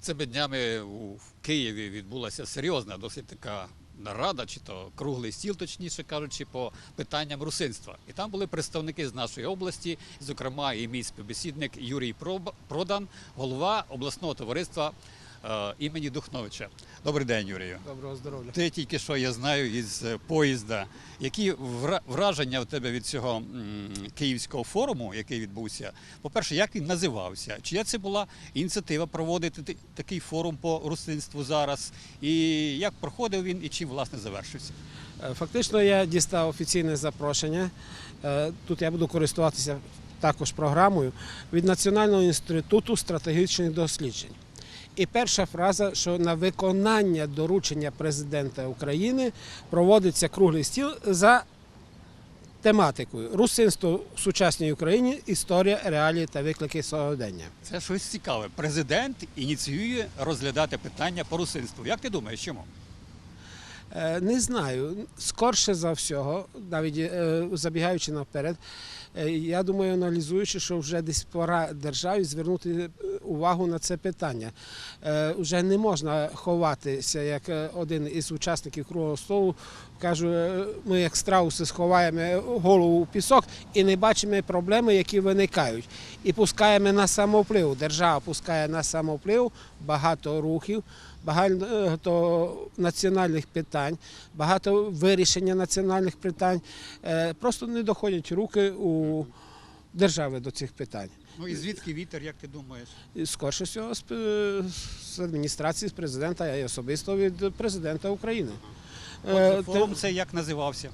Цими днями у Києві відбулася серйозна, досить така нарада, чи то круглий стіл, точніше кажучи, по питанням русинства. І там були представники з нашої області, зокрема, і мій співбесідник Юрій Продан, голова обласного товариства імені Духновича. Добрий день, Юрію. Доброго здоров'я. Ти тільки що я знаю із е, поїзда. Які враження у тебе від цього київського форуму, який відбувся? По-перше, як він називався? Чия це була ініціатива проводити такий форум по русинству зараз? І як проходив він і чим власне завершився? Е, Фактично я дістав офіційне запрошення. Е, Тут я буду користуватися також програмою від Національного інституту стратегічних досліджень. І перша фраза, що на виконання доручення президента України проводиться круглий стіл за тематикою Русинство в сучасній Україні, історія, реалії та виклики сьогодення. Це щось цікаве. Президент ініціює розглядати питання по русинству. Як ти думаєш, чому? Е, Не знаю. Скорше за всього, навіть е, забігаючи наперед, е, я думаю, аналізуючи, що вже десь пора державі звернути увагу на це питання. Вже не можна ховатися, як один із учасників круглого столу кажу, е, ми як страуси сховаємо голову в пісок і не бачимо проблеми, які виникають. І пускаємо на самовплив. Держава пускає на самовплив багато рухів багато національних питань, багато вирішення національних питань. Е, Просто не доходять руки у держави до цих питань. Ну і звідки вітер, як ти думаєш? Скорше всього з, е, адміністрації, з президента і особисто від президента України. Е, Отже, форум це як називався?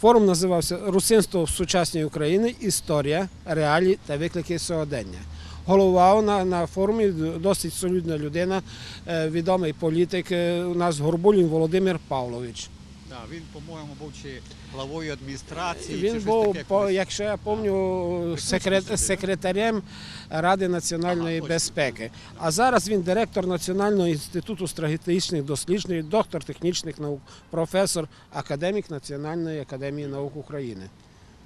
Форум називався Русинство в сучасній Україні. Історія, реалії та виклики сьогодення. Голова на, на форумі досить солідна людина, е, відомий політик. е, У нас Горбулін Володимир Павлович. Да, він, по-моєму, був чи главою адміністрації. Він щось був, таке по, якщо я пам'ятаю, секрет, секретарем Ради національної Ага, безпеки. А зараз він директор Національного інституту стратегічних досліджень, доктор технічних наук, професор, академік Національної академії наук України.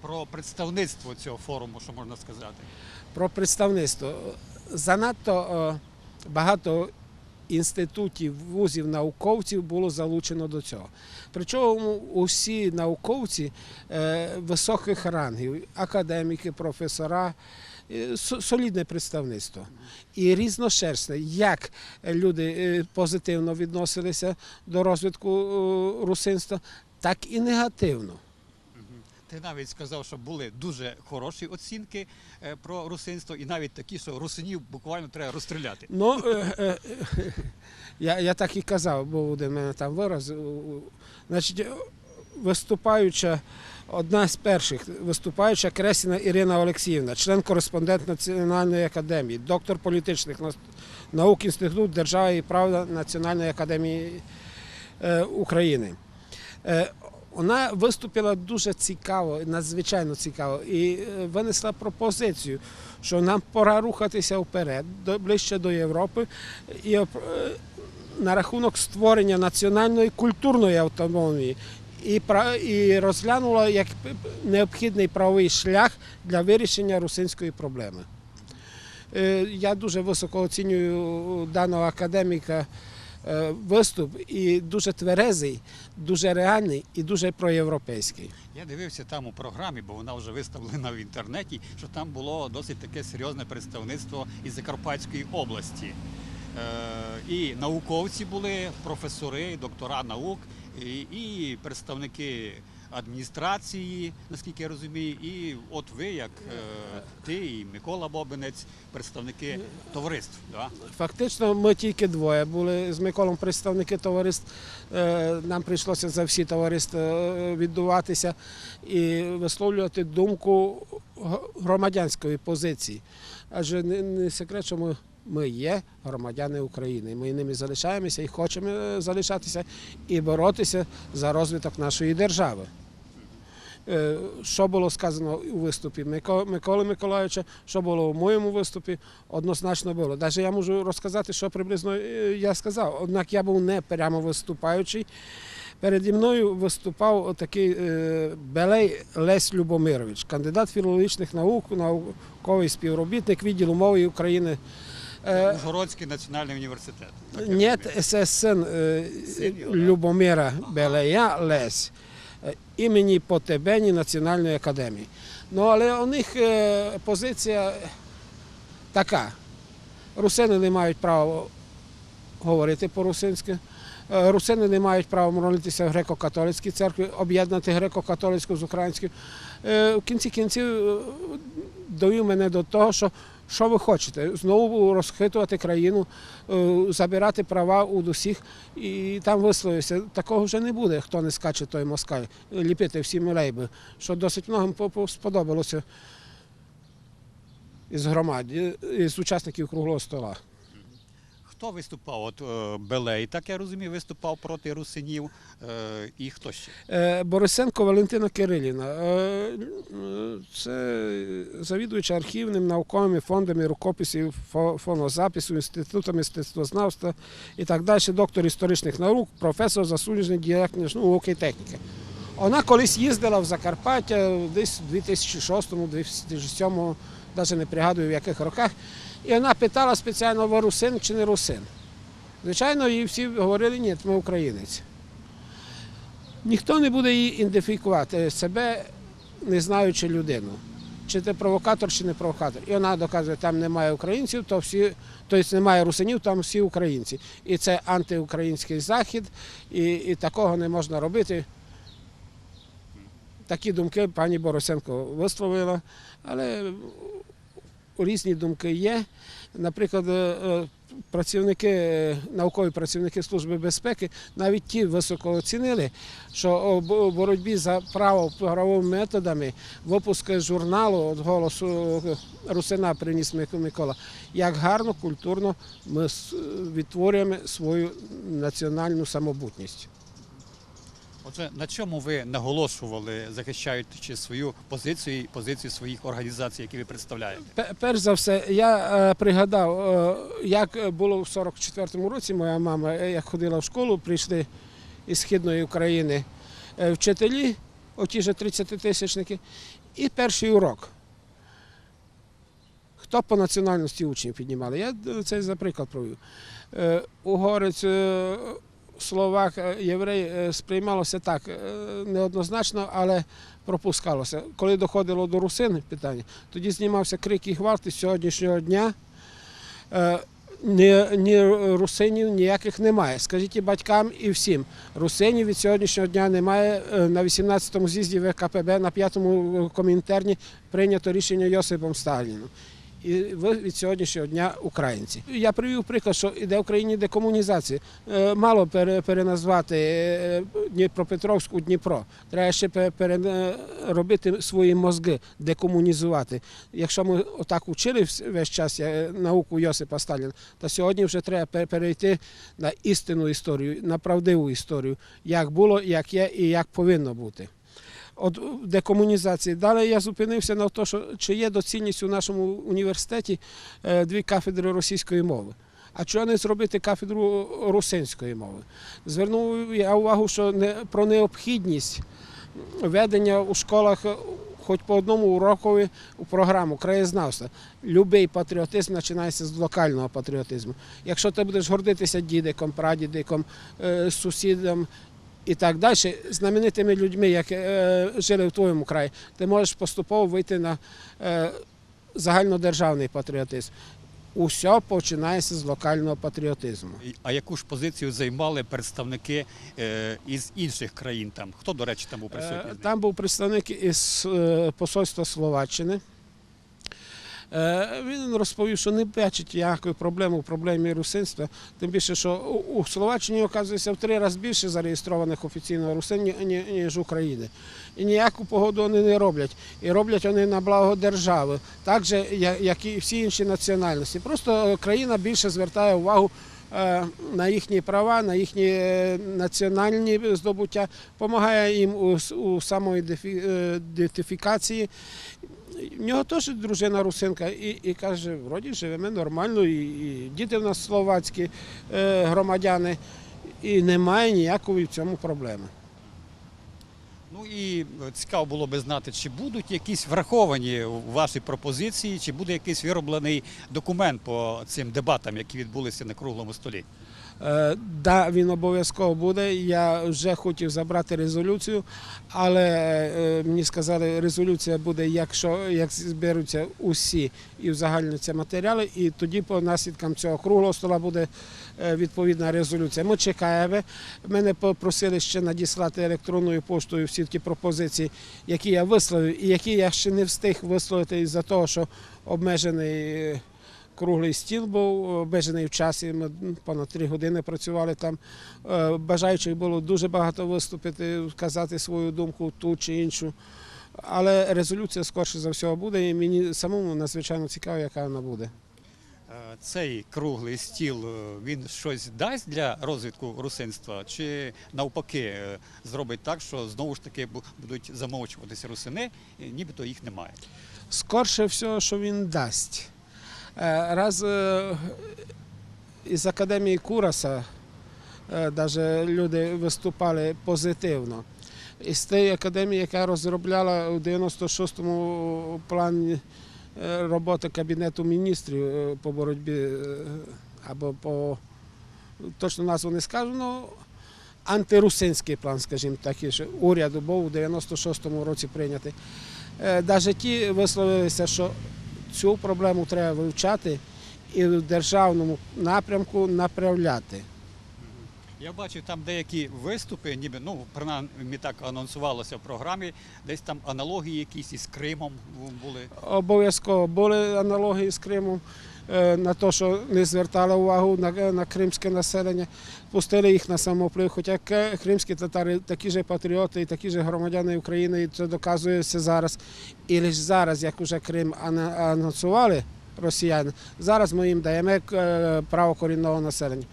Про представництво цього форуму, що можна сказати. Про представництво. Занадто е, багато інститутів, вузів, науковців було залучено до цього. Причому усі науковці е, високих рангів, академіки, професора, е, солідне представництво. І різношерстне, як люди позитивно відносилися до розвитку русинства, так і негативно. Ти навіть сказав, що були дуже хороші оцінки е, про русинство, і навіть такі, що русинів буквально треба розстріляти. Ну, е, е, я, я так і казав, був один мене там вираз. Значить, виступаюча, одна з перших, виступаюча Кресіна Ірина Олексіївна, член-кореспондент Національної академії, доктор політичних наук Інститут держави і права Національної академії України. Вона виступила дуже цікаво, надзвичайно цікаво, і е, винесла пропозицію, що нам пора рухатися вперед, ближче до Європи, і е, на рахунок створення національної культурної автономії. І, розглянула як необхідний правовий шлях для вирішення русинської проблеми. Е, Я дуже високо оцінюю даного академіка виступ і дуже тверезий, дуже реальний і дуже проєвропейський. Я дивився там у програмі, бо вона вже виставлена в інтернеті, що там було досить таке серйозне представництво із Закарпатської області. Е, і науковці були, професори, доктора наук, і представники адміністрації, наскільки я розумію, і от ви, як е, ти і Микола Бобинець, представники товариств. Да? Фактично, ми тільки двоє були з Миколом представники товариств. Е, Нам прийшлося за всі товариства е, віддуватися і висловлювати думку громадянської позиції. Адже не, секрет, що ми, ми є громадяни України. Ми ними залишаємося і хочемо залишатися і боротися за розвиток нашої держави. Що було сказано у виступі Миколи Миколаївича, що було у моєму виступі, однозначно було. Навіть я можу розказати, що приблизно я сказав. Однак я був не прямо виступаючий. Переді мною виступав такий Белей Лесь Любомирович, кандидат філологічних наук, науковий співробітник відділу мови України Ужгородський національний університет. Розумію. це син? Любомира Белея Лесь імені Потебені Національної академії. Ну, але у них е, позиція така. Русини не мають права говорити по-русинськи. Е, Русини не мають права молитися в греко-католицькій церкві, об'єднати греко-католицьку з українською. Е, В кінці кінців е, довів мене до того, що що ви хочете? Знову розхитувати країну, е, забирати права у усіх і там висловився. Такого вже не буде, хто не скаче той москаль, ліпити всі лейби, що досить многим по- по- сподобалося із громад, із учасників круглого стола. Хто виступав? От е, Белей, так я розумію, виступав проти русинів. Е, І хто ще? Е, Борисенко Валентина Кирилівна. Е, Це завідуюча архівним науковими фондами рукописів, фонозапису, інститутом мистецтвознавства і так далі, доктор історичних наук, професор заслужений діяльність науки і техніки. Вона колись їздила в Закарпаття десь у 2006-му, 2007-му, навіть не пригадую в яких роках. І вона питала спеціально, ви русин чи не русин. Звичайно, їй всі говорили, ні, ми українець. Ніхто не буде її ідентифікувати себе, не знаючи людину. Чи ти провокатор, чи не провокатор. І вона доказує, там немає українців, то всі, тобто немає русинів, там всі українці. І це антиукраїнський захід, і, і такого не можна робити. Такі думки пані Борисенко висловила, але різні думки є. Наприклад, е, працівники, е, наукові працівники Служби безпеки навіть ті високо оцінили, що у боротьбі за право правовими методами випуск журналу от голосу Русина приніс Микола, як гарно, культурно ми відтворюємо свою національну самобутність. Отже, на чому ви наголошували, захищаючи свою позицію і позицію своїх організацій, які ви представляєте? Перш за все, я е, пригадав, е, як було в 44-му році. Моя мама, е, як ходила в школу, прийшли із східної України вчителі, оті ж 30-тисячники, і перший урок. Хто по національності учнів піднімали? Я це за приклад провів. Угорець, словак, е, єврей сприймалося так неоднозначно, але пропускалося. Коли доходило до русин питання, тоді знімався крик і гвалт і з сьогоднішнього дня. Ні, ні русинів ніяких немає. Скажіть батькам і всім. Русинів від сьогоднішнього дня немає. На 18-му з'їзді ВКПБ, на 5-му комінтерні прийнято рішення Йосипом Сталіном. І ви від сьогоднішнього дня українці. Я привів приклад, що йде в Україні декомунізація. Е, Мало пере- переназвати е, Дніпропетровську Дніпро. Треба ще пе- переробити свої мозги, декомунізувати. Якщо ми отак учили весь час е, науку Йосипа Сталіна, то сьогодні вже треба пе- перейти на істинну історію, на правдиву історію, як було, як є і як повинно бути. Декомунізації. Далі я зупинився на що чи є доцільність у нашому університеті е, дві кафедри російської мови. А чого не зробити кафедру русинської мови? Звернув я увагу, що не про необхідність ведення у школах е, хоч по одному урокові у програму краєзнавства. Любий патріотизм починається з локального патріотизму. Якщо ти будеш гордитися дідиком, прадідиком, е, сусідом і так далі, знаменитими людьми, які е, жили в твоєму краї, ти можеш поступово вийти на е, загальнодержавний патріотизм. Усе починається з локального патріотизму. А яку ж позицію займали представники е, із інших країн? Там хто, до речі, там був присутній? Там був представник із посольства Словаччини. Е, Він розповів, що не бачить ніякої проблеми в проблемі русинства. Тим більше, що у Словаччині, оказується, в три рази більше зареєстрованих офіційно русин, ні- ні- ніж України. І ніяку погоду вони не роблять. І роблять вони на благо держави, так же, як і всі інші національності. Просто е, країна більше звертає увагу е, на їхні права, на їхні національні здобуття, допомагає їм у самоідентифікації. В нього теж дружина русинка і, і каже, вроді живемо нормально, і, і діти в нас словацькі е, громадяни, і немає ніякої в цьому проблеми. Ну і цікаво було би знати, чи будуть якісь враховані у вашій пропозиції, чи буде якийсь вироблений документ по цим дебатам, які відбулися на круглому столі. Е, Да, він обов'язково буде. Я вже хотів забрати резолюцію, але е, мені сказали, резолюція буде, якщо як зберуться усі і узагальняться матеріали, і тоді по наслідкам цього круглого стола буде е, відповідна резолюція. Ми чекаємо. Мене попросили ще надіслати електронною поштою всі ті пропозиції, які я висловив, і які я ще не встиг висловити із-за того, що обмежений. Е, Круглий стіл був обмежений в часі. Ми понад три години працювали там. Е, Бажаючих було дуже багато виступити, сказати свою думку ту чи іншу. Але резолюція скорше за всього буде, і мені самому надзвичайно цікаво, яка вона буде. Е, Цей круглий стіл е, він щось дасть для розвитку русинства, чи навпаки е, зробить так, що знову ж таки будуть замовчуватися русини, нібито їх немає. Скорше всього, що він дасть. Е, Раз е, із академії Кураса навіть люди виступали позитивно. Із тієї академії, яка розробляла у 96-му плані е, роботи Кабінету міністрів е, по боротьбі е, або по точно назву не скажу, ну антирусинський план, скажімо так, що уряду був у 96-му році прийнятий. Навіть ті висловилися, що цю проблему треба вивчати і в державному напрямку направляти. Я бачив там деякі виступи, ніби ну принаймні так анонсувалося в програмі. Десь там аналогії якісь із Кримом були. Обов'язково були аналогії з Кримом е, на те, що не звертали увагу на, на кримське населення, пустили їх на самоплив. Хоча кримські татари такі ж патріоти і такі ж громадяни України, і це доказується зараз. І лише зараз, як уже Крим анонсували росіяни, зараз ми їм даємо е, право корінного населення.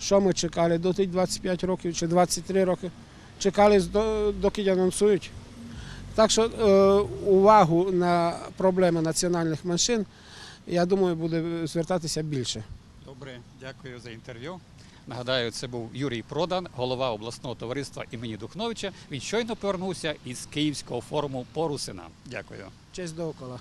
Що ми чекали до тих 25 років чи 23 роки? Чекали, доки анонсують. Так що е, увагу на проблеми національних меншин, я думаю, буде звертатися більше. Добре, дякую за інтерв'ю. Нагадаю, це був Юрій Продан, голова обласного товариства імені Духновича. Він щойно повернувся із Київського форуму Порусина. Дякую. Честь довкола.